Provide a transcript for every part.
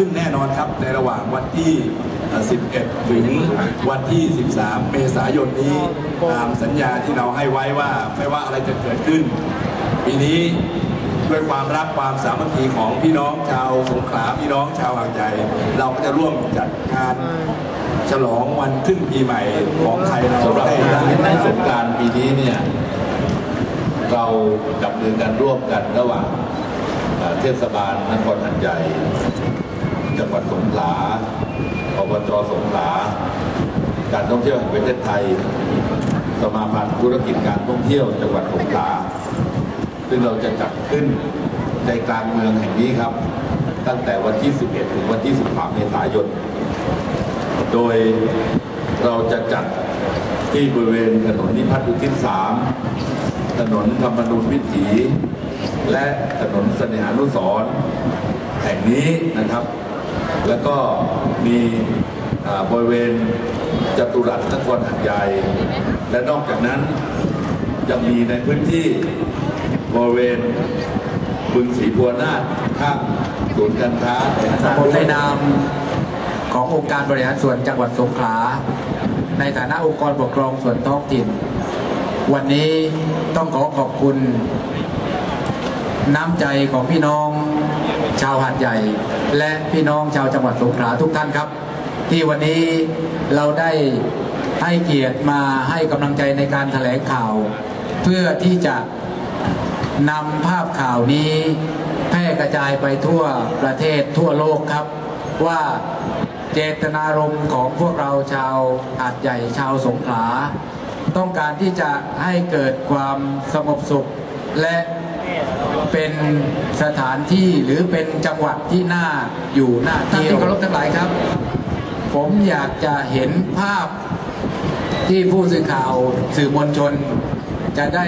ึ้นแน่นอนครับ ในระหว่างวันที่ 11 ถึงวันที่ 13 เมษายนนี้ ตามสัญญาที่เราให้ไว้ว่าไม่ว่าอะไรจะเกิดขึ้น ปีนี้ด้วยความรักความสามัคคีของพี่น้องชาวสงขลาพี่น้องชาวหาดใหญ่เราก็จะร่วมจัดงานฉลองวันขึ้นปีใหม่ของไทยเราสำหรับได้งานได้ในสงการปีนี้เนี่ยเราจับมือกันร่วมกันระหว่างเทศบาลนครหัดใหญ่ งหวัดสงขลาอบจสงขลาการท่องเที่ยวแห่งประเทศไทย สมาพันธ์ธุรกิจการท่องเที่ยวจังหวัดสงขลา ซึ่งเราจะจัดขึ้นใจกลางเมืองแห่งนี้ครับ ตั้งแต่วันที่ 11 ถึงวันที่ 13 เมษายน โดยเราจะจัดที่บริเวณถนนนิพัฒน์อุทิศสามถนนธรรมนูญวิถี และถนนเสนหานุสร์แห่งนี้นะครับ แล้วก็มีบริเวณจตุรัสนครหัดใหญ่ และนอกจากนั้นยังมีในพื้นที่บริเวณบึงศรีบัวนาถข้างศูนย์การค้าแห่งชาติผมในนามขององค์การบริหารส่วนจังหวัดสงขลา ในฐานะองค์กรปกครองส่วนท้องถิ่น วันนี้ต้องขอขอบคุณ น้ำใจของพี่น้อง ชาวหาดใหญ่ และพี่น้องชาวจังหวัดสงขลาทุกท่านครับ ที่วันนี้เราได้ให้เกียรติมาให้กำลังใจในการแถลงข่าว เพื่อที่จะนำภาพข่าวนี้แพร่กระจายไปทั่วประเทศทั่วโลกครับ ว่าเจตนารมณ์ของพวกเราชาวหาดใหญ่ชาวสงขลาต้องการที่จะให้เกิดความสงบสุขและ เป็นสถานที่หรือเป็นจังหวัดที่น่าอยู่น่าเที่ยวท่านที่เคารพทั้งหลายครับ ผมอยากจะเห็นภาพที่ผู้สื่อข่าวสื่อมวลชน จะได้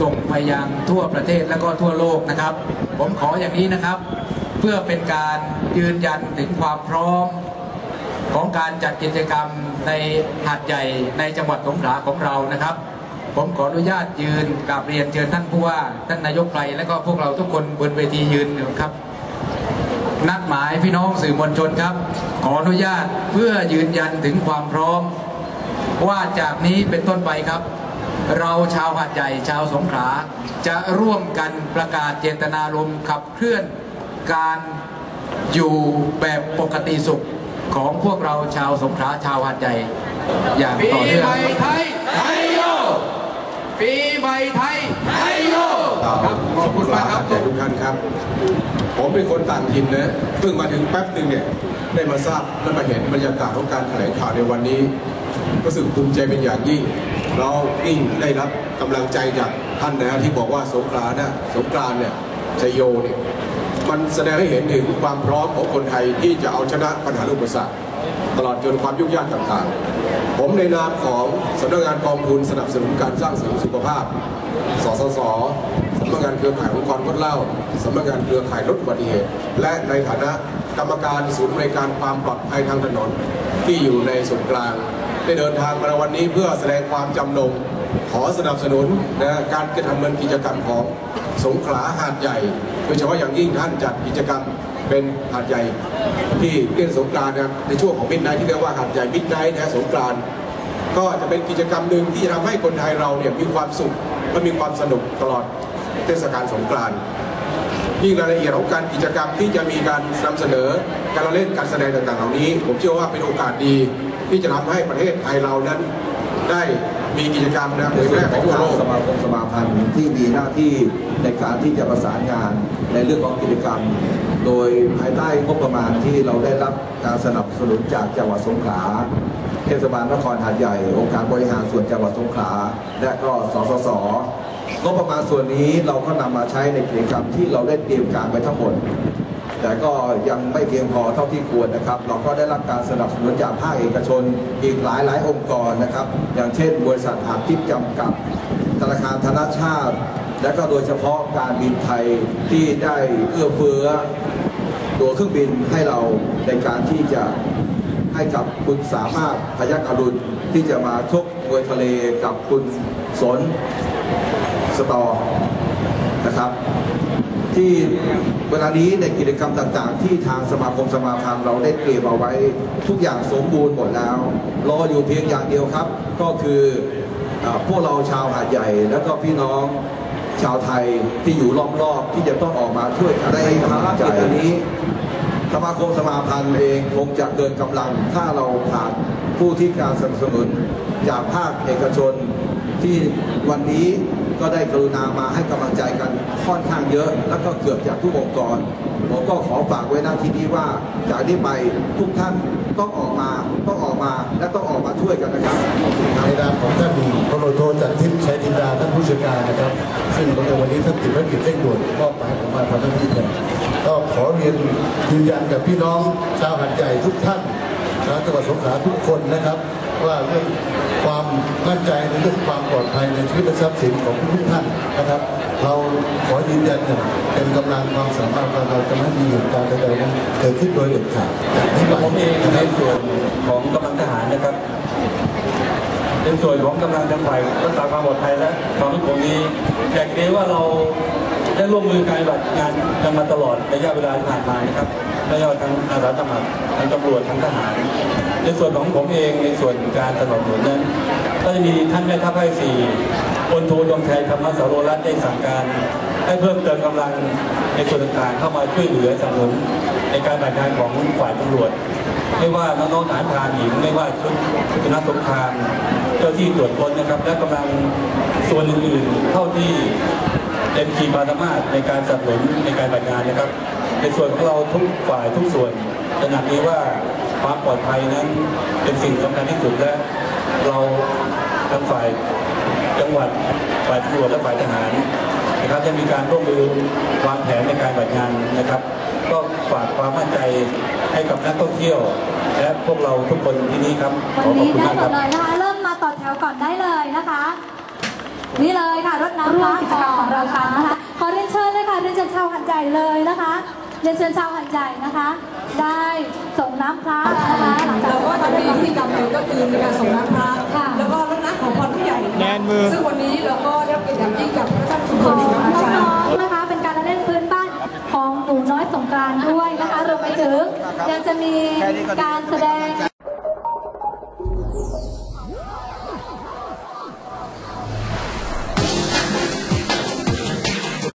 ส่งไปยังทั่วประเทศและก็ทั่วโลกนะครับ ผมขออย่างนี้นะครับ เพื่อเป็นการยืนยันถึงความพร้อมของการจัดกิจกรรมในหาดใหญ่ในจังหวัดสงขลาของเรานะครับ ผมขออนุญาตยืนกราบเรียนเชิญท่านผู้ว่าท่านนายกไพรและก็พวกเราทุกคนบนเวทียืนครับ นัดหมายพี่น้องสื่อมวลชนครับ ขออนุญาตเพื่อยืนยันถึงความพร้อม ว่าจากนี้เป็นต้นไปครับ เราชาวหาดใหญ่ชาวสงขลาจะร่วมกันประกาศเจตนารมณ์ขับเคลื่อนการอยู่แบบปกติสุขของพวกเราชาวสงขลาชาวหาดใหญ่อย่างต่อเนื่อง ปีใหม่ไทยไทยโยครับขอบคุณมากครับใจทุกท่านครับ ผมเป็นคนต่างถิ่นนะเพิ่งมาถึงแป๊บหนึ่งเนี่ยได้มาทราบและมาเห็นบรรยากาศของการแถลงข่าวในวันนี้รู้สึกภูมิใจเป็นอย่างยิ่ง เรายิ่งได้รับกำลังใจจากท่านนะฮะที่บอกว่าสงกรานต์นะสงกรานต์เนี่ยชัยโยเนี่ยมันแสดงให้เห็นถึงความพร้อมของคนไทยที่จะเอาชนะปัญหาอุปสรรค ตลอดจนความยุ่งยากต่างๆ ผมในนามของสำนักงานกองทุนสนับสนุนการสร้างเสริมสุขภาพ สสสสำนักงานเครือข่ายองค์กรงดเหล้าสำนักงานเครือข่ายลดอุบัติเหตุ และในฐานะกรรมการศูนย์บริการความปลอดภัยทางถนน ที่อยู่ในส่วนกลาง ได้เดินทางมาในวันนี้เพื่อแสดงความจำนงขอสนับสนุนนะการกระทำเนินกิจกรรมของสงขลาหาดใหญ่โดยเฉพาะอย่างยิ่งท่านจัดกิจกรรม เป็นหาดใหญ่ที่เล่นสงกรานต์นะครับในช่วงของมิดไนท์ที่เรียกว่าหาดใหญ่มิดไนท์นะสงกรานต์ก็จะเป็นกิจกรรมหนึ่งที่จะทำให้คนไทยเราเนี่ยมีความสุขและมีความสนุกตลอดเทศกาลสงกรานต์ยิ่งรายละเอียดของการกิจกรรมที่จะมีการนำเสนอการเล่นการแสดงต่างๆเหล่านี้ ผมเชื่อว่าเป็นโอกาสดีที่จะทำให้ประเทศไทยเรานั้นได้ มีกิจกรรมนะเผยแพร่ไปทั่วโลกสมาคมสมาพันธ์ที่มีหน้าที่ในการที่จะประสานงานในเรื่องของกิจกรรม โดยภายใต้งบประมาณที่เราได้รับการสนับสนุนจากจังหวัดสงขลาเทศบาลนครหาดใหญ่ องค์การบริหารส่วนจังหวัดสงขลาและก็สสสงบประมาณส่วนนี้เราก็นำมาใช้ในกิจกรรมที่เราได้เตรียมการไปทั้งหมด แต่ก็ยังไม่เพียงพอเท่าที่ควรนะครับ เราก็ได้รับการสนับสนุนจากภาคเอกชนอีกหลายหลายองค์กรนะครับ อย่างเช่น บริษัทหาทิพย์จำกัดธนาคารธนชาติ และก็โดยเฉพาะการบินไทยที่ได้เอื้อเฟื้อตัวเครื่องบินให้เราในการที่จะให้กับคุณสามารถพยักอรุณที่จะมาชกมวยทะเลกับคุณสนสตอนะครับ ที่เวลานี้ในกิจกรรมต่างๆ ที่ทางสมาคมสมาพันธ์เราได้เตรียมเอาไว้ทุกอย่างสมบูรณ์หมดแล้ว รออยู่เพียงอย่างเดียวครับ ก็คืออพวกเราชาวหาดใหญ่ แล้วก็พี่น้องชาวไทยที่อยู่รอบๆที่จะต้องออกมาช่วยในภารกิจอันนี้ สมาคมสมาพันธ์เองคงจะเกินกำลังถ้าเราขาดผู้ที่การสนับสนุนจากภาคเอกชนที่วันนี้ ก็ได้กรุณามาให้กำลังใจกันค่อนข้างเยอะ แล้วก็เกือบจากทุกองค์กร ผมก็ขอฝากไว้หน้าที่นี้ว่าจากนี้ไปทุกท่านต้องออกมาต้องออกมาและต้องออกมาช่วยกันนะครับในนามของท่านพลโทจักรทิพย์ชัยจินดาท่านผู้ช่วยการนะครับ ซึ่งในวันนี้ท่านติดภารกิจเร่งด่วนมอบหมายผมมาทำหน้าที่แทนก็ขอเรียนยืนยันกับพี่น้องชาวหัดใหญ่ทุกท่านชาวจังหวัดสงขลาทุกคนนะครับ ว่าเรื่องความมั่นใจในเรื่องความปลอดภัยในชีวิตและทรัพย์สินของทุกท่านนะครับ เราขอยืนยันอย่างเป็นกำลังความสามารถว่าเราจะไม่มีเหตุการณ์ใดๆนั้นเกิดขึ้นโดยเด็ดขาดผมเองในส่วนของกำลังทหารนะครับในส่วนของกำลังทางฝ่ายรักษาความปลอดภัยและความมั่นคงนี้อยากเรียนว่าเรา ได้ร่วมมือการปฏิบัติงานกันมาตลอดระยะเวลาที่ผ่านมานะครับไม่ว่าทั้งอาสาสมัครทั้งตำรวจทั้งทหาร ในส่วนของผมเองในส่วนการสนับสนุนนั้นก็จะมีท่านแม่ทัพภาคสี่พลโทดวงชัยธรรมสโรรัตน์ได้สั่งการให้เพิ่มเติมกำลังในส่วนต่างๆ เข้ามาช่วยเหลือสนับสนุนในการปฏิบัติงานของฝ่ายตำรวจ ไม่ว่าน้องๆทหารพรานหญิงไม่ว่าชุดชนะสงครามเจ้าที่ตรวจคนนะครับ และกำลังส่วนอื่นๆเท่าที่ เต็มขีดความสามารถในการสนับสนุนในการปฏิบัติงานนะครับ ในส่วนของเราทุกฝ่ายทุกส่วนตระหนักดีว่าความปลอดภัยนั้นเป็นสิ่งสำคัญที่สุดและเราทั้งฝ่ายจังหวัดฝ่ายตำรวจและฝ่ายทหารนะครับจะมีการร่วมมือวางแผนในการปฏิบัติงานนะครับ ก็ฝากความมั่นใจให้กับนักท่องเที่ยว และพวกเราทุกคนที่นี่ครับขวัอนขอบนี้คุณได้มากหมครัดบ เลยนะคะ เริ่มมาต่อแถวก่อนได้เลยนะคะ นี่เลยค่ะรถน้ำพระ ญชาวหันใหญ่เลยนะคะเรียนเชิญชาวหันใหญ่นะคะ ได้ส่งน้ำพระนะคะหลังจากเราก็จะมีพิธีกรรมหนึ่งก็คือมีการส่งน้ำพระค่ะแล้วก็รดน้ำของพรผู้ใหญ่แนนมือซึ่งวันนี้เราก็ได้รับเกียรติอย่างยิ่งกับพระเจ้าชุมพขอลงสิงห์อาจารย์น้องๆนะคะเป็นการละเล่นพื้นบ้านของหนูน้อยสงกรานต์ด้วยนะคะรวมไปถึงยังจะมีการแสดง